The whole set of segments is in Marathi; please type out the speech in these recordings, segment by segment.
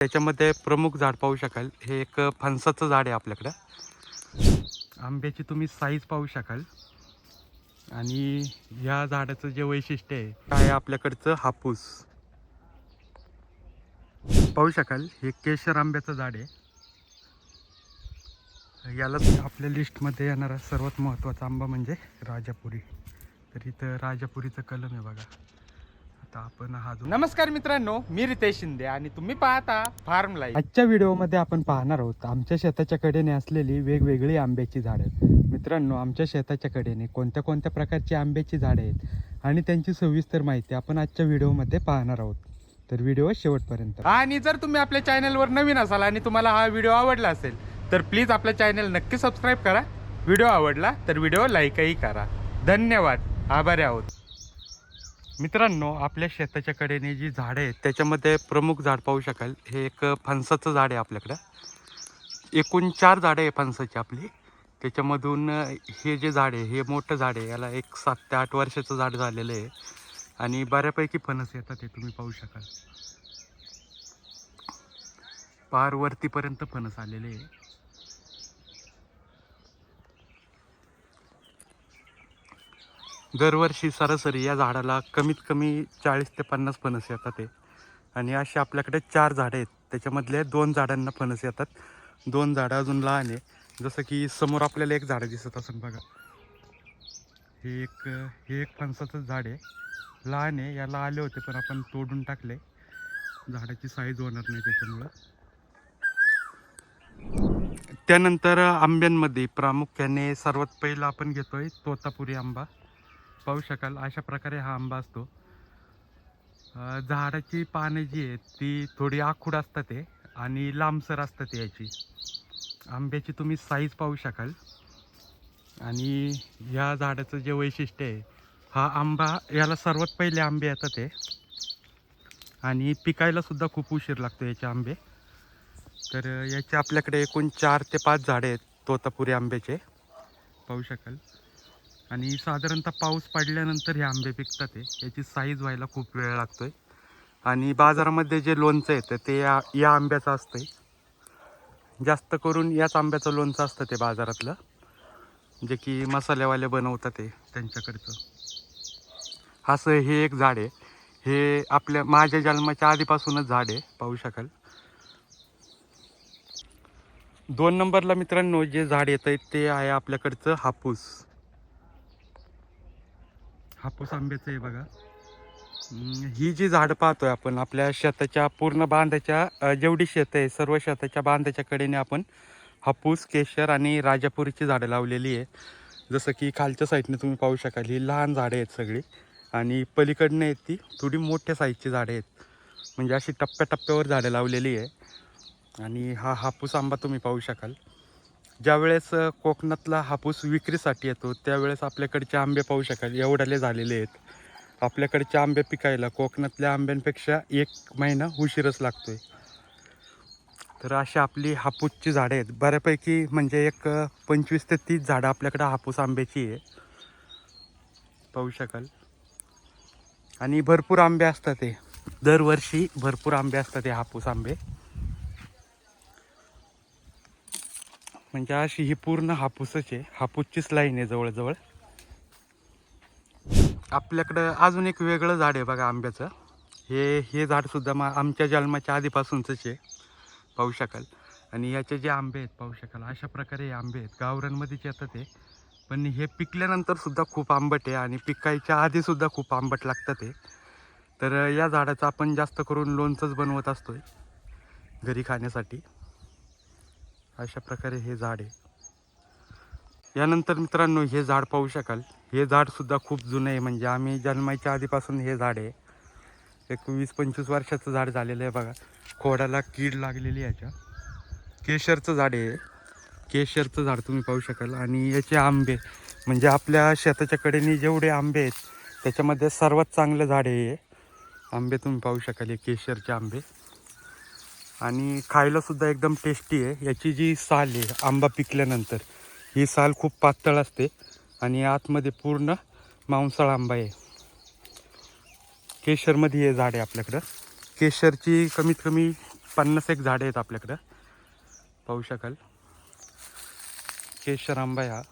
त्याच्यामध्ये प्रमुख झाड पाहू शकाल. हे एक फणसाचं झाड आहे आपल्याकडं. आंब्याची तुम्ही साईज पाहू शकाल. आणि या झाडाचं जे वैशिष्ट्य आहे काय आपल्याकडचं? हापूस. पाहू शकाल हे केशर आंब्याचं झाड आहे. याला आपल्या लिस्टमध्ये येणारा सर्वात महत्त्वाचा आंबा म्हणजे राजापुरी. तर इथं राजापुरीचं कलम आहे बघा. आता आपण हा जो नमस्कार मित्रांनो मी रितेश शिंदे आणि तुम्ही पाहता फार्म लाईफ आजच्या व्हिडिओमध्ये आपण पाहणार आहोत आमच्या शेताच्या कडेने असलेली वेगवेगळी आंब्याची झाडं. मित्रांनो आमच्या शेताच्या कडेने कोणत्या कोणत्या प्रकारची आंब्याची झाडं आहेत आणि त्यांची सविस्तर माहिती आपण आजच्या व्हिडिओमध्ये पाहणार आहोत. तर व्हिडिओ शेवटपर्यंत आणि जर तुम्ही आपल्या चॅनलवर नवीन असाल आणि तुम्हाला हा व्हिडिओ आवडला असेल तर प्लीज आपल्या चॅनल नक्की सबस्क्राईब करा. व्हिडिओ आवडला तर व्हिडिओ लाईकही करा. धन्यवाद. आभारी आहोत. मित्रांनो आपल्या शेताच्या कडेने जी झाडं आहेत त्याच्यामध्ये प्रमुख झाड पाहू शकाल. हे एक फणसाचं झाड आहे आपल्याकडं. एकूण चार झाडं आहे फणसाची आपली. त्याच्यामधून हे जे झाड आहे हे मोठं झाड आहे. याला एक सात ते आठ वर्षाचं झाड झालेलं आहे. आणि बऱ्यापैकी फणस येतात हे तुम्ही पाहू शकाल. पार वरतीपर्यंत फणस आलेले आहे. दरवर्षी सरासरी या झाडाला कमीत कमी चाळीस ते पन्नास फणस येतात ते आणि असे आपल्याकडे चार झाडं आहेत. त्याच्यामधले दोन झाडांना फणस येतात. दोन झाडं अजून लहान आहे. जसं की समोर आपल्याला एक झाडं दिसत असेल बघा. हे एक हे एक फणसाचं झाड आहे. लहान आहे. याला आले होते पण आपण तोडून टाकले. झाडाची साईज होणार नाही त्याच्यामुळं. त्यानंतर आंब्यांमध्ये प्रामुख्याने सर्वात पहिला आपण घेतोय तोतापुरी आंबा. पाहू शकाल अशा प्रकारे हा आंबा असतो. झाडाची पाने जी आहेत ती थोडी आखूड असतात ते आणि लांबसर असतात याची. आंब्याची तुम्ही साईज पाहू शकाल. आणि या झाडाचं जे वैशिष्ट्य आहे हा आंबा याला सर्वात पहिले आंबे येतात ते. आणि पिकायलासुद्धा खूप उशीर लागतो याचे आंबे. तर याचे आपल्याकडे एकूण चार ते पाच झाडे आहेत तोतापुरी आंब्याचे. पाहू शकाल. आणि साधारणतः पाऊस पडल्यानंतर हे आंबे पिकतात हे. याची साईज व्हायला खूप वेळ लागतो आहे आणि बाजारामध्ये जे लोणचं येतं ते या या आंब्याचं आहे जास्त करून याच आंब्याचं लोणचं असतं ते बाजारातलं. जे की मसालेवाले बनवतात ते त्यांच्याकडचं. असं हे एक झाड आहे. हे आपल्या माझ्या जन्माच्या आधीपासूनच झाड आहे पाहू शकाल. दोन नंबरला मित्रांनो जे झाड येत आहे ते आहे आपल्याकडचं हापूस. हापूस आंब्याचं आहे बघा. ही जी झाडं पाहतोय आपण आपल्या शेताच्या पूर्ण बांधाच्या जेवढी शेत आहे सर्व शेताच्या बांधाच्या कडेने आपण हापूस केशर आणि राजापुरीची झाडं लावलेली आहे जसं की खालच्या साईडने तुम्ही पाहू शकाल ही लहान झाडं आहेत सगळी. आणि पलीकडनं आहेत ती थोडी मोठ्या साईजची झाडं आहेत. म्हणजे अशी टप्प्याटप्प्यावर झाडं लावलेली आहे. आणि हा हापूस आंबा तुम्ही पाहू शकाल. ज्यावेळेस कोकणातला हापूस विक्रीसाठी येतो त्यावेळेस आपल्याकडचे आंबे पाहू शकाल. एवढ्याले झालेले आहेत. आपल्याकडचे आंबे पिकायला कोकणातल्या आंब्यांपेक्षा एक महिना उशीरच लागतोय. तर अशी आपली हापूसची झाडं आहेत. बऱ्यापैकी म्हणजे एक पंचवीस ते तीस झाडं आपल्याकडं हापूस आंब्याची आहे. पाहू शकाल. आणि भरपूर आंबे असतात ते दरवर्षी भरपूर आंबे असतात ते हापूस आंबे. म्हणजे अशी ही पूर्ण हापूसच आहे. हापूसचीच लाईन आहे जवळजवळ. आपल्याकडं अजून एक वेगळं झाड आहे बघा आंब्याचं. हे हे झाडसुद्धा मा आमच्या जन्माच्या आधीपासूनचंच आहे. पाहू शकाल. आणि याचे जे आंबे आहेत पाहू शकाल. अशा प्रकारे हे आंबे आहेत. गावरांमध्येच येतात ते पण हे पिकल्यानंतरसुद्धा खूप आंबट आहे आणि पिकायच्या आधीसुद्धा खूप आंबट लागतं ते तर या झाडाचं आपण जास्त करून लोणचंच बनवत असतो घरी खाण्यासाठी. अशा प्रकारे हे झाड आहे. यानंतर मित्रांनो हे झाड पाहू शकाल. हे झाडसुद्धा खूप जुनं आहे. म्हणजे आम्ही जन्माच्या आधीपासून हे झाड आहे. एक वीस पंचवीस वर्षाचं झाड झालेलं आहे बघा. खोडाला कीड लागलेली याच्या. केशरचं झाड आहे केशरचं झाड तुम्ही पाहू शकाल. आणि याचे आंबे. म्हणजे आपल्या शेताच्या कडेने जेवढे आंबे आहेत त्याच्यामध्ये सर्वात चांगलं झाड आहे आंबे तुम्ही पाहू शकाल. हे केशरचे आंबे. आणि खायलासुद्धा एकदम टेस्टी आहे. याची जी साल आहे आंबा पिकल्यानंतर ही साल खूप पातळ असते आणि आतमध्ये पूर्ण मांसाळ आंबा आहे. केशरमध्ये हे झाड आहे आपल्याकडं. केशरची कमीत कमी पन्नास एक झाडे आहेत आपल्याकडं. पाहू शकाल. केशर आंबा आहे हा.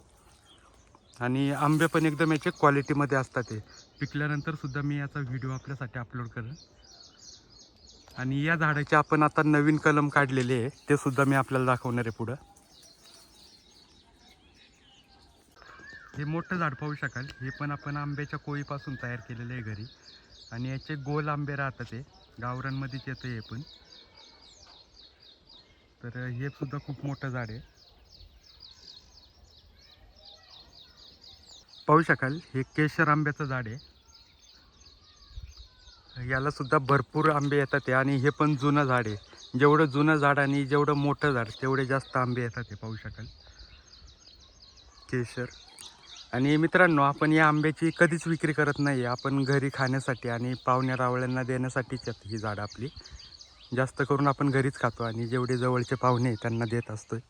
आणि आंबे पण एकदम याचे क्वालिटीमध्ये असतात ते पिकल्यानंतरसुद्धा मी याचा व्हिडिओ आपल्यासाठी अपलोड करेन. आणि या झाडाचे आपण आता नवीन कलम काढलेले आहे. ते सुद्धा मी आपल्याला दाखवणार आहे पुढं. हे मोठं झाड पाहू शकाल. हे पण आपण आंब्याच्या कोळीपासून तयार केलेलं आहे घरी. आणि याचे गोल आंबे राहतात ते गावरांमध्येच येतं हे पण. तर हे सुद्धा खूप मोठं झाड आहे. पाहू शकाल. हे केशर आंब्याचं झाड आहे. याला सुद्धा भरपूर आंबे येतात ते आणि हे पण जुनं झाड आहे. जेवढं जुनं झाड आणि जेवढं मोठं झाड तेवढे जास्त आंबे येतात हे पाहू शकाल. केशर. आणि मित्रांनो आपण या आंब्याची कधीच विक्री करत नाही आपण घरी खाण्यासाठी आणि पाहुण्या रावळ्यांना देण्यासाठीच आहेत ही झाडं आपली. जास्त करून आपण घरीच खातो आणि जेवढे जवळचे पाहुणे आहे, त्यांना देत असतोय.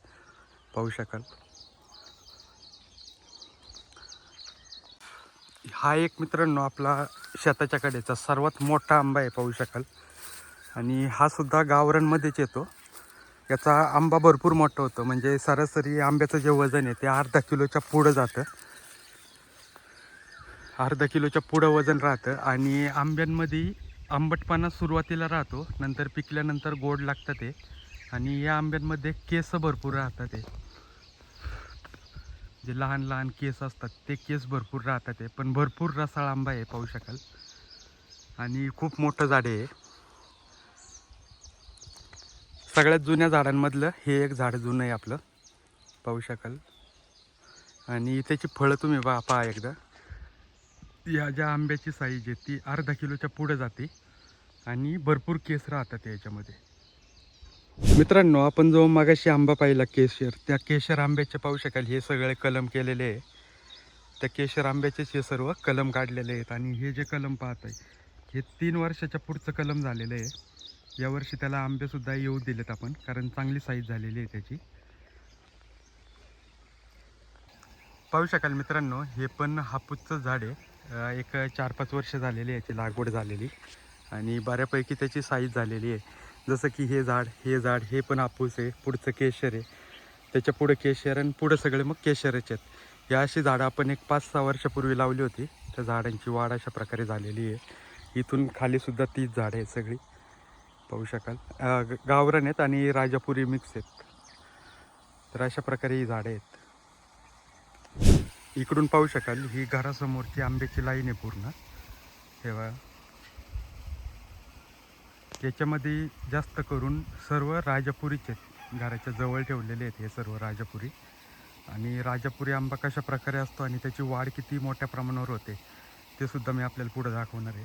पाहू शकाल. हा एक मित्रांनो आपला शेताच्या कडेचा सर्वात मोठा आंबा आहे पाहू शकाल. आणि हा सुद्धा गावरांमध्येच येतो. याचा आंबा भरपूर मोठा होतो. म्हणजे सरासरी आंब्याचं जे वजन आहे ते अर्धा किलोच्या पुढं जातं. अर्धा किलोच्या पुढं वजन राहतं. आणि आंब्यांमध्ये आंबटपणा सुरुवातीला राहतो. नंतर पिकल्यानंतर गोड लागतं ते. आणि या आंब्यांमध्ये केस भरपूर राहतात ते. जे लहान लहान केस असतात ते केस भरपूर राहतात आहे पण भरपूर रसाळ आंबा आहे पाहू शकाल. आणि खूप मोठं झाड आहे सगळ्यात जुन्या झाडांमधलं हे एक झाड जुनं आहे आपलं. पाहू शकाल. आणि त्याची फळं तुम्ही बा पहा एकदा. या ज्या आंब्याची साईज आहे ती अर्धा किलोच्या पुढं जाते. आणि भरपूर केस राहतात याच्यामध्ये. मित्रांनो आपण जो मागाशी आंबा पाहिला केशर त्या केशर आंब्याचे पाहू शकाल. हे सगळे कलम केलेले आहे. त्या केशर आंब्याचेच हे सर्व कलम काढलेले आहेत. आणि हे जे कलम पाहत आहे हे तीन वर्षाच्या पुढचं कलम झालेलं आहे. यावर्षी त्याला आंबेसुद्धा येऊ दिलेत आपण कारण चांगली साईज झालेली आहे त्याची. पाहू शकाल मित्रांनो हे पण हापूसचं झाड आहे. एक चार पाच वर्ष झालेली आहे याची लागवड झालेली. आणि बऱ्यापैकी त्याची साईज झालेली आहे. जसं की हे झाड हे झाड हे पण हापूस आहे पुढचं केशर आहे. त्याच्या पुढं केशर आणि पुढं सगळे मग केशरच आहेत. या अशी झाडं आपण एक पाच सहा वर्षापूर्वी लावली होती. त्या झाडांची वाढ अशा प्रकारे झालेली आहे. इथून खालीसुद्धा तीच झाडं आहेत सगळी. पाहू शकाल. गावरण आहेत आणि राजापुरी मिक्स आहेत. तर अशा प्रकारे ही झाडं आहेत. इकडून पाहू शकाल ही घरासमोरची आंब्याची लाईन आहे पूर्ण. तेव्हा याच्यामध्ये जास्त करून सर्व राजापुरीचे आहेत घराच्या जवळ ठेवलेले आहेत हे सर्व राजापुरी. आणि राजापुरी आंबा कशा प्रकारे असतो आणि त्याची वाढ किती मोठ्या प्रमाणावर होते ते सुद्धा मी आपल्याला पुढे दाखवणार आहे.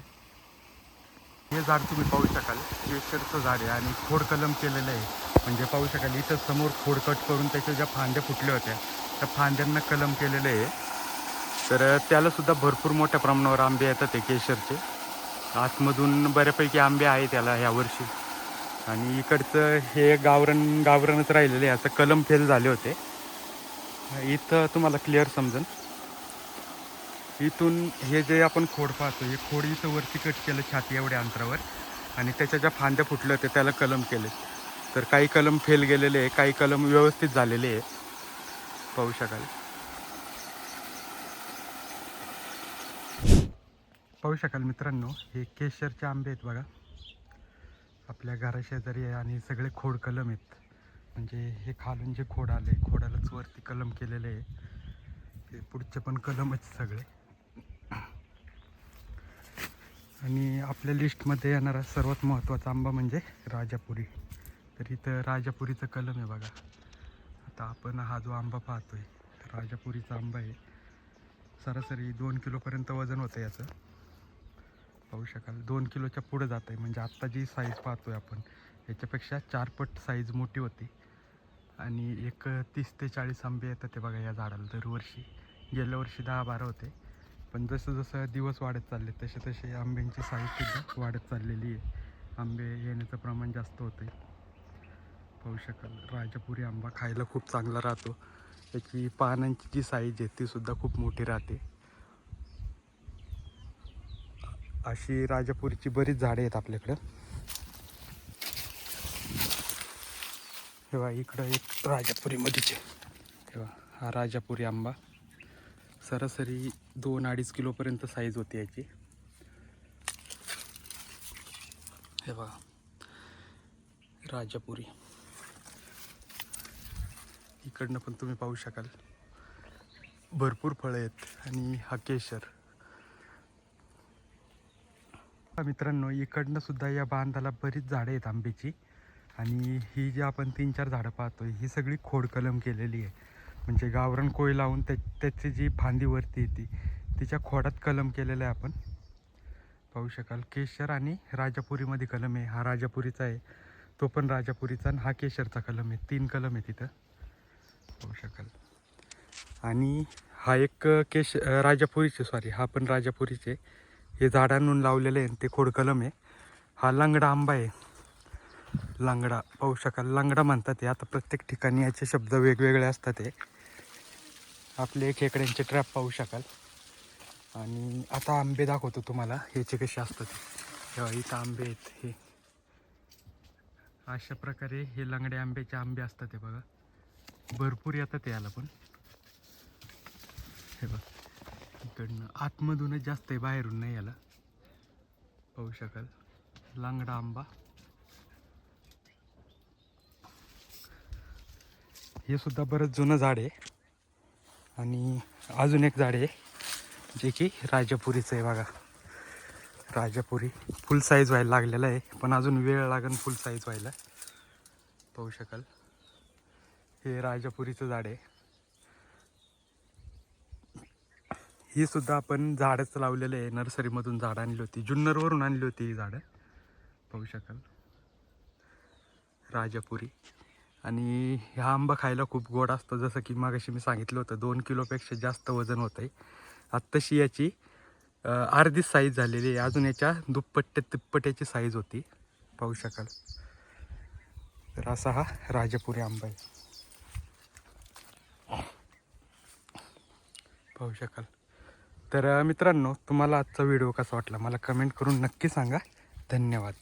हे झाड तुम्ही पाहू शकाल. केशरचं झाड आहे आणि खोड कलम केलेलं आहे. म्हणजे पाहू शकाल इथं समोर खोड कट करून त्याच्या ज्या फांद्या फुटल्या होत्या त्या फांद्यांना कलम केलेलं आहे. तर त्यालासुद्धा भरपूर मोठ्या प्रमाणावर आंबे येतात ते केशरचे. आतमधून बऱ्यापैकी आंबे आहे त्याला ह्या वर्षी. आणि इकडचं हे गावरण गावरणच राहिलेलं आहे. असं कलम फेल झाले होते. इथं तुम्हाला क्लिअर समजेल इथून हे जे आपण खोड पाहतो हे खोड इथं वरती कट केलं छाती एवढ्या अंतरावर. आणि त्याच्या ज्या फांद्या फुटल्या होत्या त्याला कलम केले. तर काही कलम फेल गेलेले आहे काही कलम व्यवस्थित झालेले आहे. पाहू शकाल. पाहू शकाल मित्रांनो हे केशरचे आंबे आहेत बघा. आपल्या घराशेजारी आहे आणि सगळे खोड कलम आहेत. म्हणजे हे खालून जे खोड आले खोडालाच वरती कलम केलेले आहे. ते पुढचे पण कलमच सगळे. आणि आपल्या लिस्टमध्ये येणारा सर्वात महत्त्वाचा आंबा म्हणजे राजापुरी. तर इथं राजापुरीचं कलम आहे बघा. आता आपण हा जो आंबा पाहतोय राजापुरीचा आंबा आहे. सरासरी दोन किलोपर्यंत वजन होतं याचं. पाहू शकाल. दोन किलोच्या पुढं जात आहे. म्हणजे आत्ता जी साईज पाहतोय आपण याच्यापेक्षा चारपट साईज मोठी होती. आणि एक तीस ते चाळीस आंबे येतात ते बघा या झाडाला दरवर्षी. गेल्या वर्षी दहा बारा होते. पण जसं जसं दिवस वाढत चालले तसे तसे आंब्यांची साईजसुद्धा वाढत चाललेली आहे. आंबे येण्याचं प्रमाण जास्त होतं पाहू शकाल. राजापुरी आंबा खायला खूप चांगला राहतो. त्याची पानांची जी साईज आहे तीसुद्धा खूप मोठी राहते. अशी राजापुरीची बरीच झाडे आहेत आपल्याकडं. तेव्हा इकडं एक राजापुरीमध्येच आहे तेव्हा हा राजापुरी आंबा. सरासरी दोन अडीच किलोपर्यंत साईज होती याची. हे बघा राजापुरी. इकडनं पण तुम्ही पाहू शकाल. भरपूर फळं आहेत आणि हा केशर. मित्रांनो इकडनं सुद्धा या बांधाला बरीच झाडं आहेत आंब्याची. आणि ही जी आपण तीन चार झाडं पाहतोय ही सगळी खोड कलम केलेली आहे. म्हणजे गावरण कोळी लावून त्या त्याची जी फांदीवरती येते तिच्या खोडात कलम केलेलं आहे आपण. पाहू शकाल केशर आणि राजापुरीमध्ये कलम आहे. हा राजापुरीचा आहे तो पण राजापुरीचा आणि हा केशरचा कलम आहे. तीन कलम आहे तिथं. पाहू शकाल. आणि हा एक केश राजापुरीचे सॉरी हा पण राजापुरीचे. हे झाडांहून लावलेले आहे आणि ते खोडकलम आहे. हा लंगडा आंबा आहे. लांगडा पाहू शकाल. लांगडा म्हणतात ते आता प्रत्येक ठिकाणी याचे शब्द वेगवेगळे असतात ते आपले खेकड्यांचे ट्रॅप पाहू शकाल. आणि आता आंबे दाखवतो तुम्हाला. ह्याचे कसे असतात ते. तेव्हा इथं आंबे आहेत हे. अशा प्रकारे हे लंगडे आंब्याचे आंबे असतात ते बघा. भरपूर येतात याला पण. हे बघ. इकडनं आतमधूनच जास्त आहे बाहेरून नाही याला. पाहू शकाल. लांगडा आंबा. हे सुद्धा बरंच जुनं झाड आहे. आणि अजून एक झाड आहे जे की राजापुरीचं आहे बघा. राजापुरी फुल साईज व्हायला लागलेलं आहे पण अजून वेळ लागेल फुल साईज व्हायला. पाहू शकाल. हे राजापुरीचं झाड आहे. ही सुद्धा आपण झाडच लावलेलं आहे. नर्सरीमधून झाडं आणली होती. जुन्नरवरून आणली होती ही झाडं. पाहू शकाल. राजापुरी. आणि हा आंबा खायला खूप गोड असतो. जसं की मागाशी मी सांगितलं होतं दोन किलोपेक्षा जास्त वजन होतं आहे आत्ताशी याची अर्धी साईज झालेली आहे. अजून याच्या दुप्पट ते तिप्पट याची साईज होती. पाहू शकाल. तर असा हा राजापुरी आंबा आहे. पाहू शकाल. तर मित्रांनो तुम्हाला आजचा व्हिडिओ कसा वाटला मला कमेंट करून नक्की सांगा. धन्यवाद.